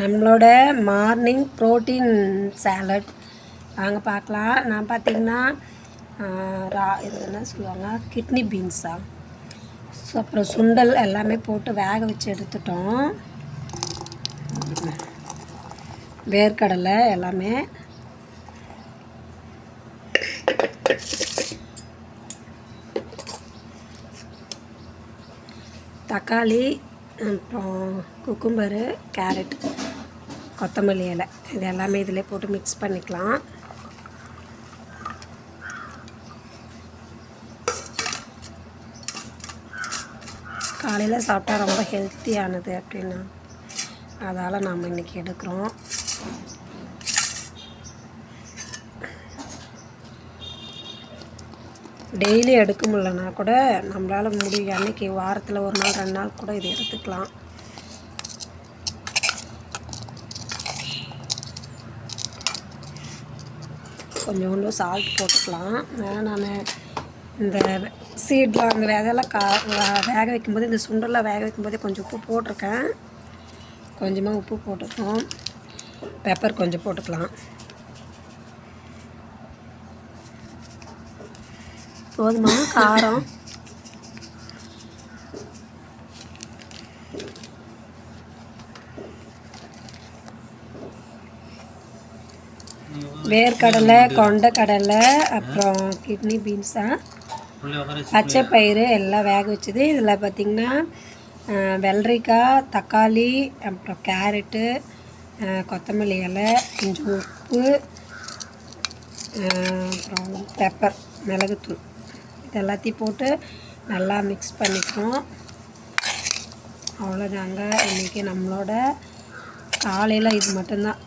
நம்மளோட morning protein salad. வாங்க பார்க்கலாம். நான் பார்த்தீங்கன்னா ரா இது என்ன சொல்லுவாங்க? கிட்னி பீன்ஸா? ஸோ அப்புறம் சுண்டல் எல்லாமே போட்டு வேக வச்சு எடுத்துட்டோம். வேர்க்கடலை எல்லாமே. தக்காளி அப்புறம் குக்கும்பரு கேரட் கொத்தமல்லி இலை. இது எல்லாமே இதிலே போட்டு மிக்ஸ் பண்ணிக்கலாம். காலையில் சாப்பிட்டா ரொம்ப ஹெல்த்தியானது அப்படின்னா அதால் நாம் இன்றைக்கி எடுக்கிறோம். டெய்லி எடுக்க முடியலனா கூட நம்மளால் முடியும் அன்னைக்கு வாரத்தில் ஒரு நாள் ரெண்டு நாள் கூட இது எடுத்துக்கலாம். கொஞ்சோண்டு சால்ட் போட்டுக்கலாம். ஏன்னா நான் இந்த சீட்லாம் அந்த விதையெல்லாம் கா வேக வைக்கும்போது இந்த சுண்டெல்லாம் வேக வைக்கும்போதே கொஞ்சம் உப்பு போட்டிருக்கேன். கொஞ்சமாக உப்பு போட்டுக்கலாம் பெப்பர் கொஞ்சம் போட்டுக்கலாம். போதுமா? காரம். வேர்க்கடலை கொண்டைக்கடலை அப்புறம் கிட்னி பீன்ஸா பச்சை பயிறு எல்லாம் வேக வச்சது. இதில் பார்த்திங்கன்னா வெள்ளரிக்காய் தக்காளி அப்புறம் கேரட்டு கொத்தமல்லி இலை கொஞ்சம் உப்பு அப்புறம் பெப்பர் மிளகுத்தூள். இது எல்லாத்தையும் போட்டு நல்லா மிக்ஸ் பண்ணிக்கணும் அவ்வளோதாங்க. இன்றைக்கி நம்மளோட காலையில் இது மட்டும்தான்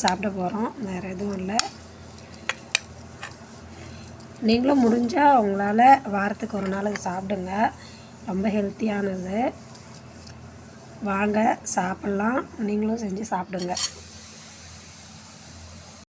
சாப்பிட போகிறோம் வேறு எதுவும் இல்லை. நீங்களும் முடிஞ்சால் உங்களால் வாரத்துக்கு ஒரு நாள் சாப்பிடுங்க. ரொம்ப ஹெல்த்தியானது வாங்க சாப்பிட்லாம். நீங்களும் செஞ்சு சாப்பிடுங்க.